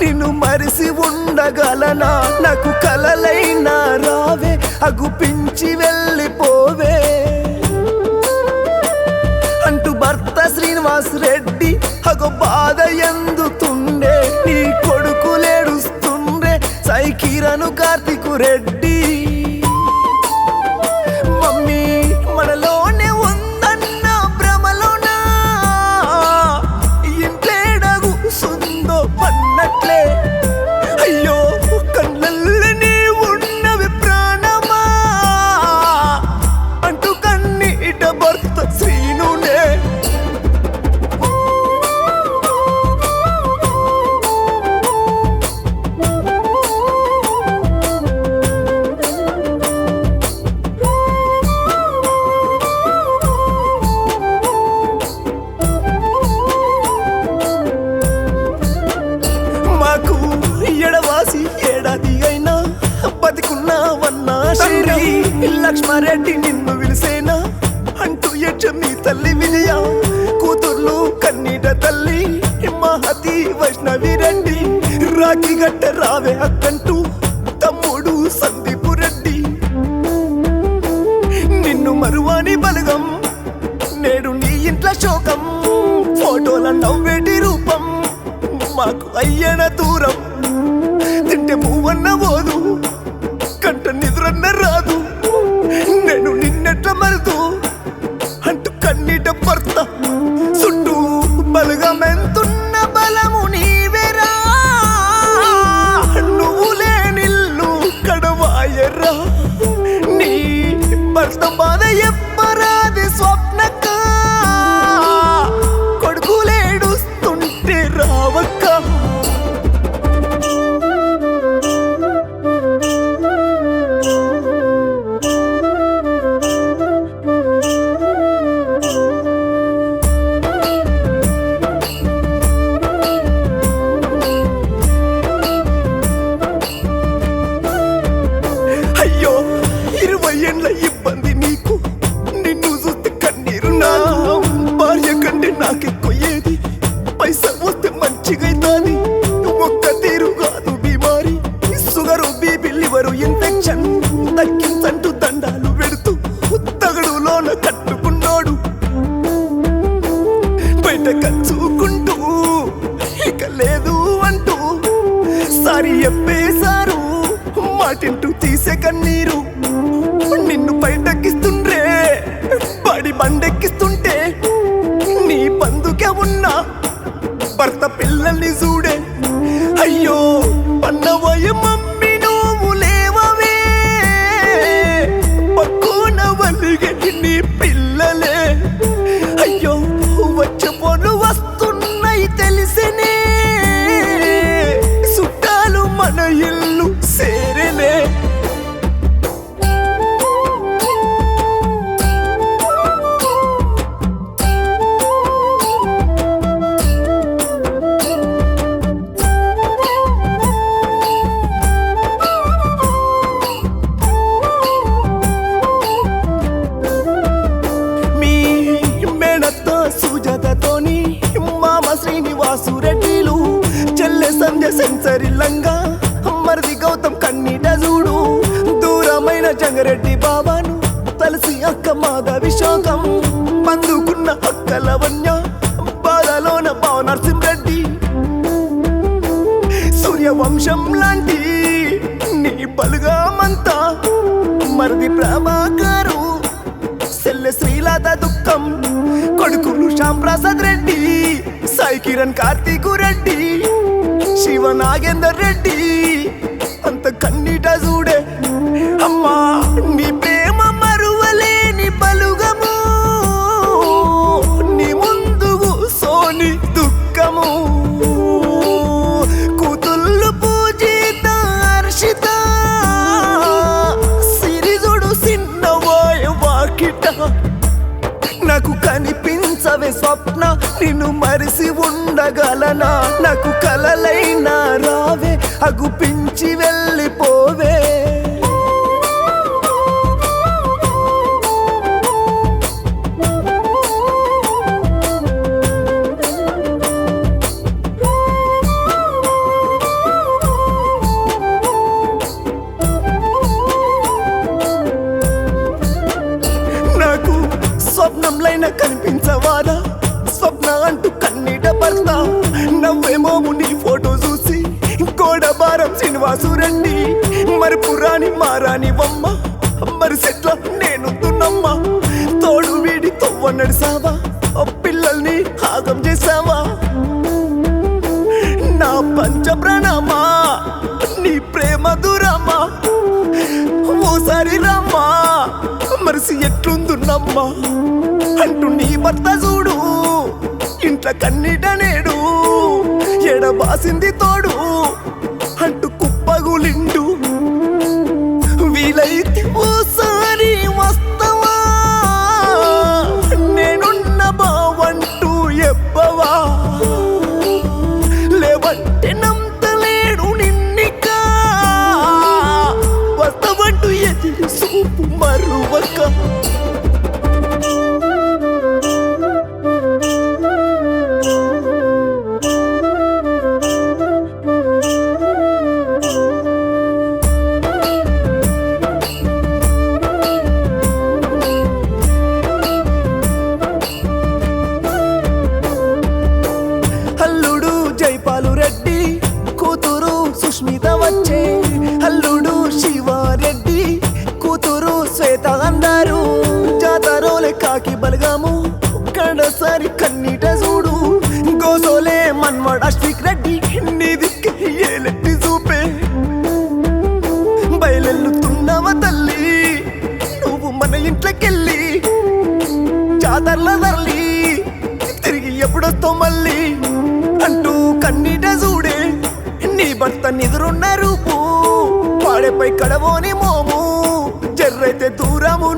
నిన్ను మరిసి ఉండగలనా? నాకు కలలైనా రావే అగుపించి వెళ్ళిపోవే. అంటూ భర్త శ్రీనివాస్ రెడ్డి అగో బాధ ఎందుతుండే? నీ కొడుకు లేడుస్తుండే. సైకిరను కార్తికు రెడ్డి. లక్ష్మారెడ్డి నిన్ను విలిసేనా? అంటూ ఎచ్చ మీ తల్లి విజయ కూతుర్లు కన్నీట తల్లి మహతి వైష్ణవి రెడ్డి. రాఖీ గట్ట రావే అక్కంటూ తమ్ముడు సందీపు రెడ్డి. నిన్ను మరువాని బలగం నేడు నీ ఇంట్లో శోకం. ఫోటోల నవ్వేటి రూపం మాకు అయ్యన దూరం. తింటే పువ్వన్న పోదు కంట నిద్రన్న రాదు. నేను నిన్నెట్ల మరుతూ అంటూ కన్నీట భర్త చుట్టూ బలగమెంతున్న బలము నీవెరా? నువ్వు లేనిల్లు కడవాయరా? నీ భర్త బాధ ఎప్పరాది స్వప్నక? కొడుకులేడుస్తుంటే రావక్క? సారీ ఎప్పేశారు? మాటింటూ తీసే కన్నీరు నిన్ను బయటకిస్తుండ్రే బడి బండెక్కిస్తుంటే నీ బందుకే ఉన్నా. భర్త పిల్లల్ని చూడే. అయ్యో దూరమైన జంగరెడ్డి బాబాను తలసి అక్క మాధవి శోకం పందుకున్న అక్క వన్య బాధలోన బావ నరసింహరెడ్డి. సూర్యవంశం లాంటి నీ బలుగామంతా మరిది ప్రభాకరు సెల్లె శ్రీలత దుఃఖం. కొడుకులు శ్యామ్ ప్రసాద్ రెడ్డి సాయి కిరణ్ కార్తీకు రెడ్డి శివ నాగేందర్ రెడ్డి. కనిపించవే స్వప్న నిన్ను మరిసి ఉండగలనా? నాకు కలలైనా రావే అగుపించి వెళ్ళిపోవే. భర్త. నవ్వేమో నీ ఫోటో చూసి కోడబారం శ్రీనివాసు రెడ్డి మరి పురాణి మారాని వమ్మ మరి సెట్ల నేను తున్నమ్మ. తోడు వీడి తొవ్వ నడిసావా పిల్లల్ని హాగం చేసావా? నా పంచ ప్రణమా నీ ప్రేమ దురమా? ఓసారి రమ్మా మరిసి ఎట్లుందున్నమ్మా? అంటూ నీ భర్త చూడు. ఇంట్ల కన్నీట నేడు ఎడబాసింది తోడు అంటూ కుప్పగులిండు వీలైతే ఓసారి వస్తావా? నేనున్న బావంటూ ఎప్పవా లేవంటే నమ్మలేడు నిన్నికా. వస్తవంటూ ఎదిరి సూపు మరువక. వచ్చే అల్లుడు శివారెడ్డి. కూతురు శ్వేత అందరు. జాతరోలే కాకి బలగాము. కడసారి కన్నీట చూడు. గోసోలే మన్వాడ అశ్విక్ రెడ్డి. నీ ఏలెట్టి చూపే. బయలెల్లుతున్నవ తల్లి? నువ్వు మన ఇంట్లోకెళ్ళి. జాతర్ల తరలి. తిరిగి ఎప్పుడొస్తావు మళ్ళీ? అంటూ కన్నీట చూడే. నీ భర్త నిదురున్న రూపు పాడేపై కడవోని మోము జర్రైతే దూరము